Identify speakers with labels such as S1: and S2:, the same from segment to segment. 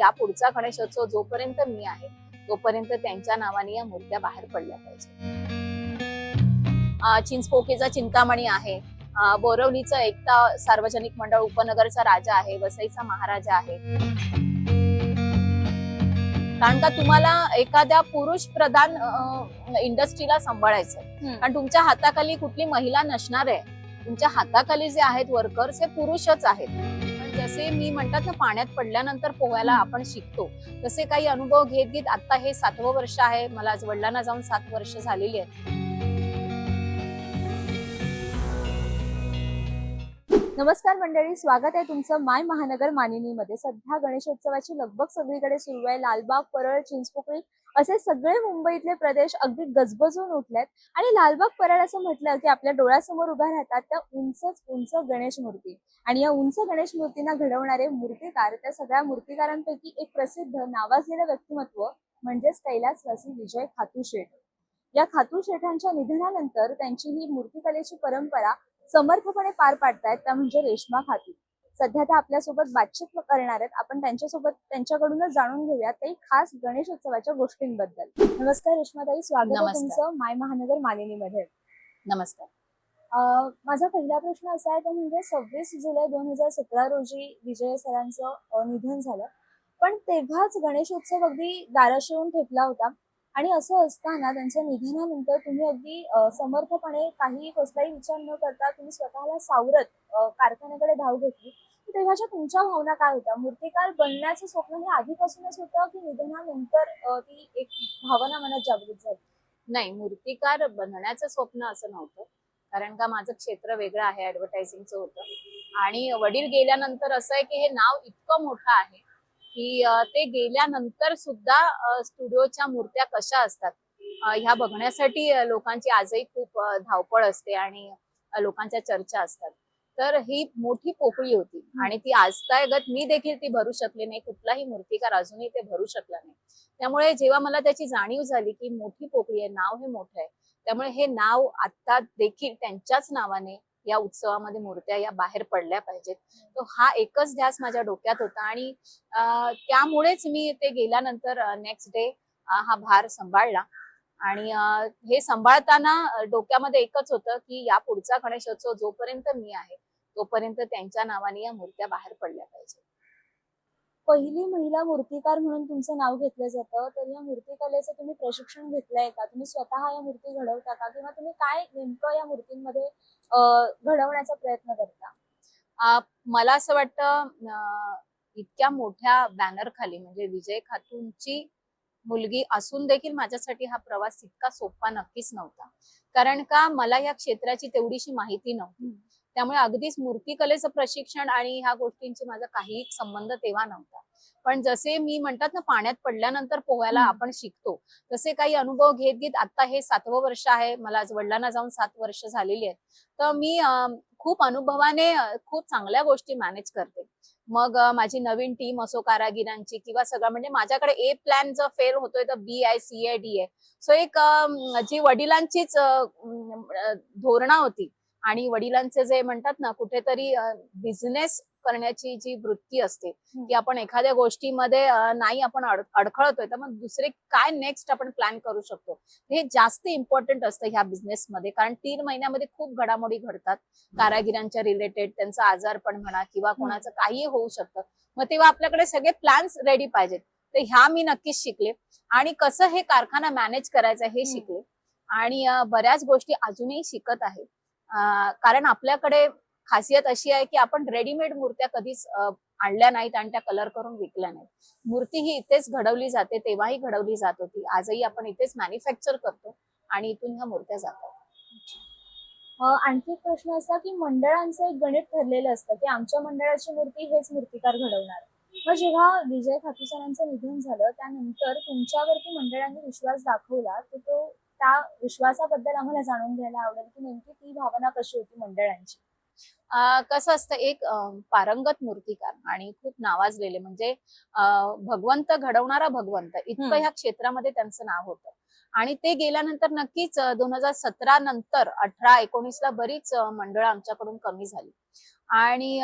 S1: या पुढचा गणेशोत्सव जोपर्यंत मी आहे तोपर्यंत त्यांच्या नावाने या मूर्त्या बाहेर पडल्या पाहिजे चिंचपोकेचा चिंतामणी आहे. बोरवलीचं एकता सार्वजनिक मंडळ उपनगरचा राजा आहे वसईचा महाराजा आहे. कारण का तुम्हाला एखाद्या पुरुष प्रधान इंडस्ट्रीला सांभाळायचं. कारण तुमच्या हाताखाली कुठली महिला नसणार आहे. तुमच्या हाताखाली जे आहेत वर्कर्स हे पुरुषच आहेत. जसे मी म्हणतात ना पाण्यात पडल्यानंतर पोहायला आपण शिकतो. तसे काही अनुभव घेत घेत आता हे सातवं वर्ष आहे. मला आज वडिलांना जाऊन सात वर्ष झालेली आहेत.
S2: नमस्कार मंडळी स्वागत आहे तुमचं माय महानगर मानिनीमध्ये. सध्या गणेशोत्सवाची लगबग सगळीकडे सुरू आहे. लालबाग परळ चिंचपोकळी असे सगळे मुंबईतले प्रदेश अगदी गजबजून उठलेत. आणि लालबाग परळ असं म्हटलं की आपल्या डोळ्यासमोर उभ्या राहतात त्या उंचच उंच गणेश मूर्ती. आणि या उंच गणेश मूर्तींना घडवणारे मूर्तिकार त्या सगळ्या मूर्तिकारांपैकी एक प्रसिद्ध नावाजलेलं व्यक्तिमत्व म्हणजेच कैलासवासी विजय खातू शेठ या खातू शेठांच्या निधनानंतर त्यांची ही मूर्तिकलेची परंपरा समर्थपणे पार पाडतायत त्या म्हणजे रेश्मा खातू. सध्या त्या आपल्यासोबत बातचीत करणार आहेत. आपण त्यांच्यासोबत त्यांच्याकडूनच जाणून घेऊया काही खास गणेशोत्सवाच्या गोष्टींबद्दल. नमस्कार रेश्माताई स्वागत आहे. तुमचं माय महानगर मालिनीमध्ये.
S1: नमस्कार.
S2: अं, माझा पहिला प्रश्न असा आहे तो म्हणजे सव्वीस जुलै दोन हजार सतरा रोजी विजय सरांचं निधन झालं. पण तेव्हाच गणेशोत्सव अगदी दाराशी येऊन ठेपला होता. आणि असं असताना त्यांच्या निधनानंतर तुम्ही अगदी समर्थपणे काही कसलाही विचार न करता तुम्ही स्वतःला सावरत कारखान्याकडे धाव घेतली. तर तेव्हाच्या तुमच्या भावना काय होत्या? मूर्तिकार बनण्याचं स्वप्न हे आधीपासूनच होतं की निधनानंतर ती एक भावना मनात जागृत झाली?
S1: नाही मूर्तिकार बनण्याचं स्वप्न असं नव्हतं. कारण का माझं क्षेत्र वेगळं आहे ऍडव्हर्टायझिंगचं होतं. आणि वडील गेल्यानंतर असं आहे की हे नाव इतकं मोठं आहे की ते गेल्यानंतर सुद्धा स्टुडिओच्या मूर्त्या कशा असतात? ह्या बघण्यासाठी लोकांची आजही खूप धावपळ असते आणि लोकांच्या चर्चा असतात. तर ही मोठी पोकळी होती आणि ती आजतागत मी देखील ती भरू शकले नाही. कुठलाही मूर्तिकार अजूनही ते भरू शकला नाही. त्यामुळे जेव्हा मला त्याची जाणीव झाली की मोठी पोकळी आहे नाव हे मोठं आहे त्यामुळे हे नाव आता देखील त्यांच्याच नावाने या उत्सवामध्ये मूर्त्या या बाहेर पडल्या पाहिजेत. तो हा एकच ध्यास माझ्या डोक्यात होता आणि त्यामुळेच मी ते गेल्यानंतर नेक्स्ट डे हा भार सांभाळला. आणि हे सांभाळताना डोक्यामध्ये एकच होतं की या पुढचा गणेशोत्सव जोपर्यंत मी आहे तोपर्यंत त्यांच्या नावाने या मूर्त्या बाहेर पडल्या पाहिजेत.
S2: पहिली महिला मूर्तिकार म्हणून तुमचं नाव घेतलं जातं तर या मूर्तिकलेचं तुम्ही प्रशिक्षण घेतलंय का? तुम्ही स्वतः या मूर्ती घडवता का? किंवा तुम्ही काय नेमकं या मूर्तींमध्ये घडवण्याचा प्रयत्न करता?
S1: मला असं वाटतं इतक्या मोठ्या बॅनर खाली म्हणजे विजय खातूंची मुलगी असून देखील माझ्यासाठी हा प्रवास इतका सोपा नक्कीच नव्हता. कारण का मला या क्षेत्राची तेवढीशी माहिती नव्हती. त्यामुळे अगदीच मूर्तिकलेचं प्रशिक्षण आणि ह्या गोष्टींची माझा काही संबंध तेव्हा नव्हता. पण जसे मी म्हणतात ना पाण्यात पडल्यानंतर पोहायला. आपण शिकतो तसे काही अनुभव घेत घेत आता हे सातवं वर्ष आहे. मला आज वडिलांना जाऊन सात वर्ष झालेली आहेत. तर मी खूप अनुभवाने खूप चांगल्या गोष्टी मॅनेज करते. मग माझी नवीन टीम असो कारागिरांची किंवा सगळं म्हणजे माझ्याकडे ए प्लॅन जर फेल होतोय तर B I C I D आहे सो एक जी वडिलांचीच धोरणा होती आणि वडिलांचे जे म्हणतात ना कुठेतरी बिझनेस करण्याची जी वृत्ती असते की आपण एखाद्या गोष्टीमध्ये नाही आपण अड- अडखळतोय तर मग दुसरे काय नेक्स्ट आपण प्लॅन करू शकतो? हे जास्त इम्पॉर्टंट असतं ह्या बिझनेसमध्ये कारण तीन महिन्यामध्ये खूप घडामोडी घडतात. कारागिरांच्या रिलेटेड त्यांचा आजारपण म्हणा किंवा कोणाचं काहीही होऊ शकतं. मग तेव्हा आपल्याकडे सगळे प्लॅन्स रेडी पाहिजेत. तर ह्या मी नक्कीच शिकले. आणि कसं हे कारखाना मॅनेज करायचं हे. शिकले. आणि बऱ्याच गोष्टी अजूनही शिकत आहे. अं, कारण आपल्याकडे खासियत अशी आहे की आपण रेडीमेड मूर्त्या कधीच आणल्या नाहीत आणि त्या कलर करून विकल्या नाहीत. मूर्ती ही इथेच घडवली जाते तेव्हाही घडवली जात होती. आजही आपण इथेच मॅन्युफॅक्चर करतो आणि इथून ह्या मूर्त्या जातात.
S2: आणखी एक प्रश्न असा की मंडळांचं एक गणित ठरलेलं असतं की आमच्या मंडळाची मूर्ती हेच मूर्तिकार घडवणार. मग जेव्हा विजय खातूसरांचं निधन झालं त्यानंतर तुमच्यावरती मंडळांनी विश्वास दाखवला तर तो त्या विश्वासाबद्दल आम्हाला जाणून घ्यायला आवडेल की नेमकी ती भावना कशी होती मंडळांची?
S1: कसं असतं एक पारंगत मूर्तिकार आणि खूप नावाजलेले म्हणजे भगवंत घडवणारा भगवंत. इतकं. ह्या क्षेत्रामध्ये त्यांचं नाव होतं. आणि ते गेल्यानंतर नक्कीच दोन हजार सतरा नंतर अठरा एकोणीसला बरीच मंडळं आमच्याकडून कमी झाली. आणि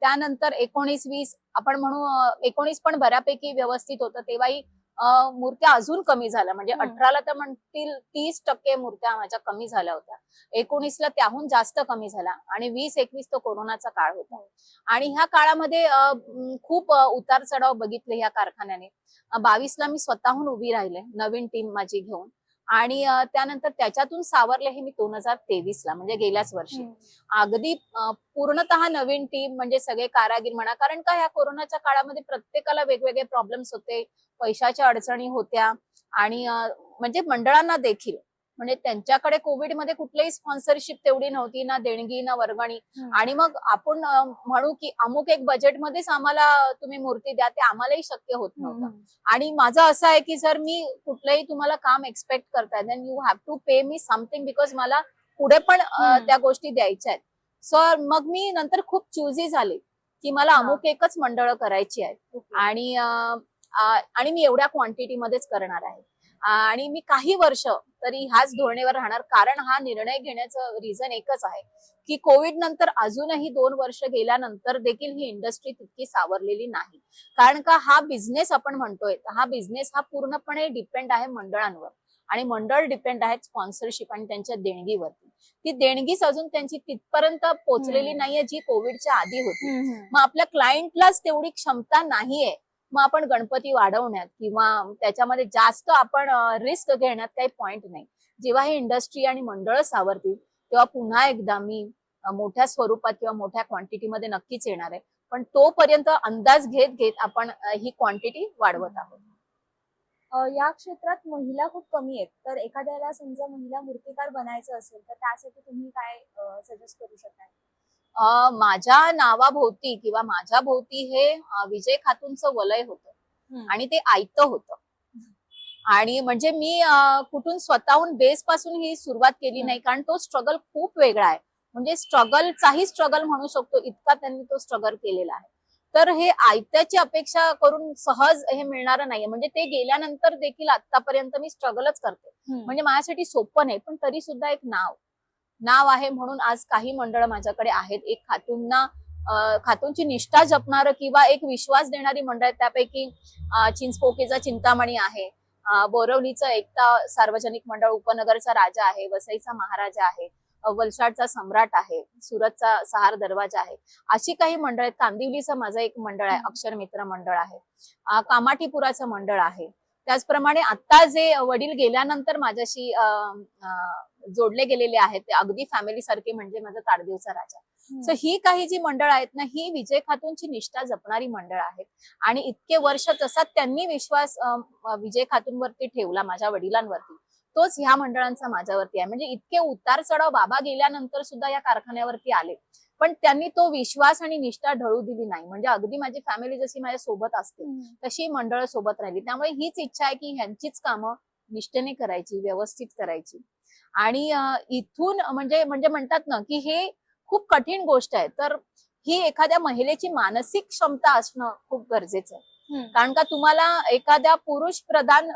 S1: त्यानंतर एकोणीस वीस आपण म्हणू एकोणीस पण बऱ्यापैकी व्यवस्थित होतं. तेव्हाही मूर्त्या अजून कमी झाल्या. म्हणजे. अठराला तर म्हणतील तीस टक्के मूर्त्या माझ्या कमी झाल्या होत्या. एकोणीसला त्याहून जास्त कमी झाला आणि वीस एकवीस तो कोरोनाचा काळ होता. आणि ह्या काळामध्ये खूप उतार चढाव बघितले ह्या कारखान्याने. बावीसला मी स्वतःहून उभी राहिले नवीन टीम माझी घेऊन. आणि त्यानंतर त्याच्यातून सावरले हे मी दोन हजार तेवीसला म्हणजे गेल्याच वर्षी. अगदी पूर्णतः नवीन टीम म्हणजे सगळे कारागीर म्हणा कारण का ह्या कोरोनाच्या काळामध्ये प्रत्येकाला वेगवेगळे प्रॉब्लेम्स होते पैशाच्या अडचणी होत्या आणि म्हणजे मंडळांना देखील. म्हणजे त्यांच्याकडे कोविडमध्ये कुठलीही स्पॉन्सरशिप तेवढी नव्हती ना देणगी ना वर्गणी. आणि मग आपण म्हणू की अमुक एक बजेटमध्येच आम्हाला तुम्ही मूर्ती द्या ते आम्हालाही शक्य होत नव्हतं. आणि माझं असं आहे की जर मी कुठलंही तुम्हाला काम एक्सपेक्ट करताय then you have to pay me something because मला पुढे पण. त्या गोष्टी द्यायच्या आहेत. सो मग मी नंतर खूप चुजी झाले की मला. अमुक एकच मंडळ करायची आहे आणि आणि मी एवढ्या क्वांटिटी मध्येच करणार आहे. आणि मी काही वर्ष तरी ह्याच धोरणेवर राहणार. कारण हा निर्णय घेण्याचं रिझन एकच आहे की कोविड नंतर अजूनही दोन वर्ष गेल्यानंतर देखील ही इंडस्ट्री तितकी सावरलेली नाही. कारण का हा बिझनेस आपण म्हणतोय हा बिझनेस हा पूर्णपणे डिपेंड आहे मंडळांवर. आणि मंडळ डिपेंड आहेत स्पॉन्सरशिप आणि त्यांच्या देणगीवरती. ती देणगीच अजून त्यांची तिथपर्यंत पोहोचलेली. नाहीये जी कोविडच्या आधी होती. मग आपल्या क्लायंटलाच तेवढी क्षमता नाहीये. मग आपण गणपती वाढवण्यात किंवा त्याच्यामध्ये जास्त आपण रिस्क घेण्यात काही पॉइंट नाही. जेव्हा ही इंडस्ट्री आणि मंडळ सावरतील तेव्हा पुन्हा एकदा मी मोठ्या स्वरूपात किंवा मोठ्या क्वांटिटीमध्ये नक्कीच येणार आहे. पण तोपर्यंत अंदाज घेत घेत आपण ही क्वांटिटी वाढवत आहोत.
S2: या क्षेत्रात महिला खूप कमी आहेत. तर एखाद्याला समजा महिला मूर्तिकार बनायचं असेल तर त्यासाठी तुम्ही काय सजेस्ट करू शकाल?
S1: माझ्या नावाभोवती किंवा माझ्या भोवती हे विजय खातूंचं वलय होतं. आणि ते आयतं होतं. आणि म्हणजे मी कुठून स्वतःहून बेस पासून ही सुरुवात केली. नाही कारण तो स्ट्रगल खूप वेगळा आहे. म्हणजे स्ट्रगलचाही स्ट्रगल म्हणू शकतो इतका त्यांनी तो स्ट्रगल केलेला आहे. तर हे आयत्याची अपेक्षा करून सहज हे मिळणारं नाहीये. म्हणजे ते गेल्यानंतर देखील आतापर्यंत मी स्ट्रगलच करते. म्हणजे माझ्यासाठी सोपं नाही पण तरी सुद्धा एक नाव. नाव आहे म्हणून आज काही मंडळ माझ्याकडे आहेत. एक खातूंना खातूंची निष्ठा जपणारं किंवा एक विश्वास देणारी मंडळ आहेत त्यापैकी चिंचपोकेचा चिंतामणी आहे. बोरवलीचं एकता सार्वजनिक मंडळ उपनगरचा राजा आहे वसईचा महाराजा आहे वलसाडचा सम्राट आहे सुरतचा सहार दरवाजा आहे. अशी काही मंडळ आहेत. कांदिवलीचं माझं एक मंडळ आहे. अक्षर मित्र मंडळ आहे. कामाठीपुराचं मंडळ आहे. त्याचप्रमाणे आता जे वडील गेल्यानंतर माझ्याशी जोडले गेलेले आहेत ते अगदी फॅमिली सारखे म्हणजे माझा ताडदेवचा राजा. सो ही काही जी मंडळ आहेत ना ही विजय खातूंची निष्ठा जपणारी मंडळ आहेत. आणि इतके वर्ष तसा त्यांनी विश्वास विजय खातूंवरती ठेवला माझ्या वडिलांवरती. तोच ह्या मंडळांचा माझ्यावरती आहे. म्हणजे इतके उतार चढाव बाबा गेल्यानंतर सुद्धा या कारखान्यावरती आले. पण त्यांनी तो विश्वास आणि निष्ठा ढळू दिली नाही. म्हणजे अगदी माझी फॅमिली जशी माझ्या सोबत असते तशी मंडळ सोबत राहिली. त्यामुळे हीच इच्छा आहे की ह्यांचीच कामं निष्ठेने करायची व्यवस्थित करायची. आणि इथून म्हणजे म्हणजे म्हणतात ना की हे खूप कठीण गोष्ट आहे. तर ही एखाद्या महिलेची मानसिक क्षमता असणं खूप गरजेचं आहे. कारण का तुम्हाला एखाद्या पुरुष प्रधान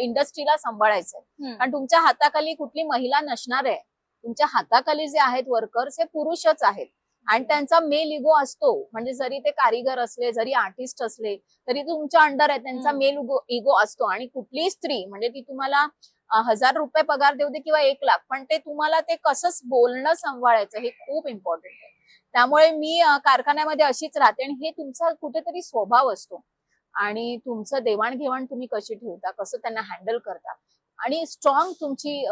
S1: इंडस्ट्रीला सांभाळायचंय. कारण तुमच्या हाताखाली कुठली महिला नसणार आहे. तुमच्या हाताखाली जे आहेत वर्कर्स हे पुरुषच आहेत. आणि त्यांचा मेल इगो असतो. म्हणजे जरी ते कारिगर असले जरी आर्टिस्ट असले तरी तुमच्या अंडर आहे. त्यांचा. मेल इगो असतो. आणि कुठलीही स्त्री म्हणजे ती तुम्हाला हजार रुपये पगार देऊ दे किंवा एक लाख पण ते तुम्हाला ते कसं बोलणं सांभाळायचं हे खूप इम्पॉर्टंट आहे. त्यामुळे मी कारखान्यामध्ये अशीच राहते आणि हे तुमचा कुठेतरी स्वभाव असतो. आणि तुमचं देवाणघेवाण तुम्ही कशी ठेवता कसं त्यांना हँडल करता? आणि स्ट्रॉंग तुमची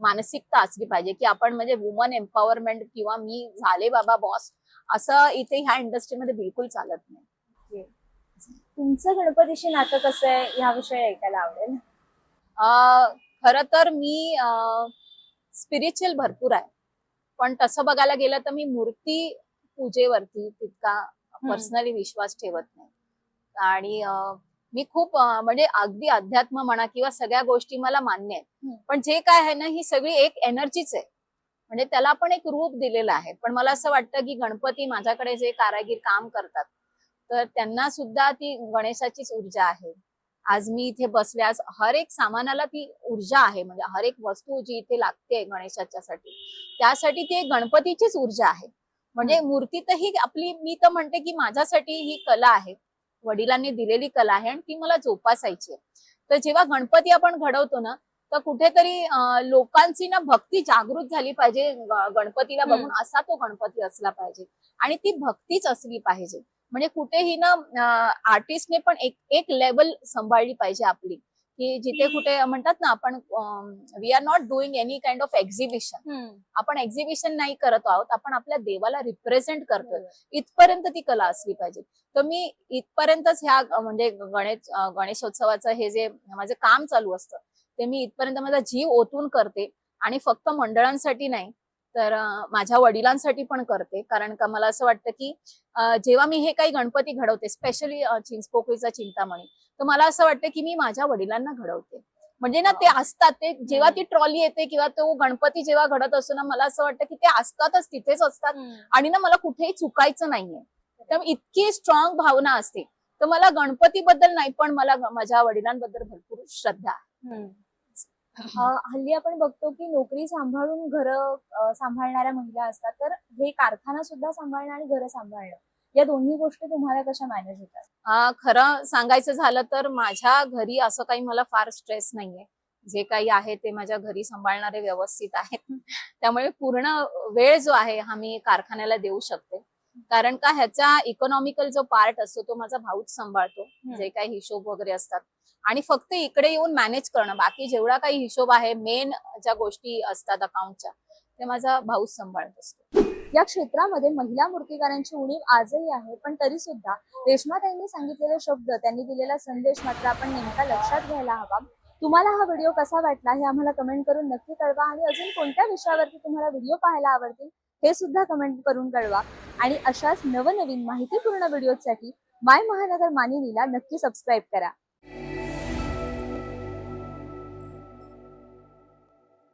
S1: मानसिकता असली पाहिजे की आपण म्हणजे वुमन एम्पॉवरमेंट किंवा मी झाले बाबा बॉस असं इथे ह्या इंडस्ट्रीमध्ये बिलकुल चालत नाही.
S2: तुमचं गणपतीशी नातं कसं आहे? याविषयी ऐकायला आवडेल.
S1: खर तर मी स्पिरिच्युअल भरपूर आहे. पण तसं बघायला गेलं तर मी मूर्ती पूजेवरती तितका पर्सनली विश्वास ठेवत नाही. आणि मी खूप म्हणजे अगदी अध्यात्म म्हणा किंवा सगळ्या गोष्टी मला मान्य आहेत. पण जे काय आहे ना ही सगळी एक एनर्जीच आहे. म्हणजे त्याला पण एक रूप दिलेलं आहे. पण मला असं वाटतं की गणपती माझ्याकडे जे कारागीर काम करतात तर त्यांना सुद्धा ती गणेशाचीच ऊर्जा आहे. आज मी इथे बसल्यास हर एक सामानाला ती ऊर्जा आहे. म्हणजे हर एक वस्तू जी इथे लागते गणेशाच्यासाठी त्यासाठी ती एक गणपतीचीच ऊर्जा आहे. म्हणजे मूर्तीतही आपली मी तर म्हणते की माझ्यासाठी ही कला आहे. वडिलांनी दिलेली कला आहे आणि ती मला जोपासायची आहे. तर जेव्हा गणपती आपण घडवतो ना तर कुठेतरी लोकांची ना भक्ती जागृत झाली पाहिजे. गणपतीला. बघून असा तो गणपती असला पाहिजे आणि ती भक्तीच असली पाहिजे. म्हणजे कुठेही ना आर्टिस्टने पण एक एक लेवल सांभाळली पाहिजे आपली. की जिथे कुठे म्हणतात ना आपण we are not doing any kind of exhibition आपण एक्झिबिशन नाही करत आहोत आपण आपल्या देवाला रिप्रेझेंट करतोय. इथपर्यंत ती कला असली पाहिजे. तर मी इथपर्यंतच ह्या म्हणजे गणेश गणेशोत्सवाचं हे जे माझं काम चालू असतं ते मी इथपर्यंत माझा जीव ओतून करते. आणि फक्त मंडळांसाठी नाही तर माझ्या वडिलांसाठी पण करते. कारण का मला असं वाटतं की जेव्हा मी हे काही गणपती घडवते स्पेशली चिंचपोकळीचा चिंतामणी तर मला असं वाटतं की मी माझ्या वडिलांना घडवते. म्हणजे ना ते असतात ते जेव्हा ती ट्रॉली येते किंवा तो गणपती जेव्हा घडत असतो ना मला असं वाटतं की ते असतातच तिथेच असतात. आणि ना मला कुठेही चुकायचं नाहीये. तर इतकी स्ट्रॉंग भावना असते. तर मला गणपतीबद्दल नाही पण मला माझ्या वडिलांबद्दल भरपूर श्रद्धा आहे.
S2: हल्ली आपण बघतो की नोकरी सांभाळून घर सांभाळणाऱ्या महिला असतात. तर हे कारखाना सुद्धा सांभाळणं आणि घर सांभाळणं या दोन्ही गोष्टी तुम्हाला कशा मॅनेज होतात?
S1: खरं सांगायचं झालं तर माझ्या घरी असं काही मला फार स्ट्रेस नाहीये. जे काही आहे ते माझ्या घरी सांभाळणारे व्यवस्थित आहेत. त्यामुळे पूर्ण वेळ जो आहे हा मी कारखान्याला देऊ शकते. कारण का ह्याचा इकॉनॉमिकल जो पार्ट असतो तो माझा भाऊच सांभाळतो. जे काही हिशोब वगैरे असतात. आणि फक्त इकडे येऊन मॅनेज करणं. बाकी जेवढा काही हिशोब आहे मेन ज्या गोष्टी असतात अकाउंटच्या ते माझा भाऊ सांभाळत असतो.
S2: या क्षेत्रामध्ये महिला मूर्तिकारांची उणीव आजही आहे पण तरी सुद्धा रेश्माताईंनी सांगितलेले शब्द त्यांनी दिलेला संदेश मात्र आपण नेमका लक्षात घ्यायला हवा. तुम्हाला हा व्हिडिओ कसा वाटला हे आम्हाला कमेंट करून नक्की कळवा आणि अजून कोणत्या विषयावरती तुम्हाला व्हिडिओ पाहायला आवडतील हे सुद्धा कमेंट करून कळवा. आणि अशाच नवनवीन माहितीपूर्ण व्हिडिओसाठी माय महानगर मानिनीला नक्की सबस्क्राईब करा.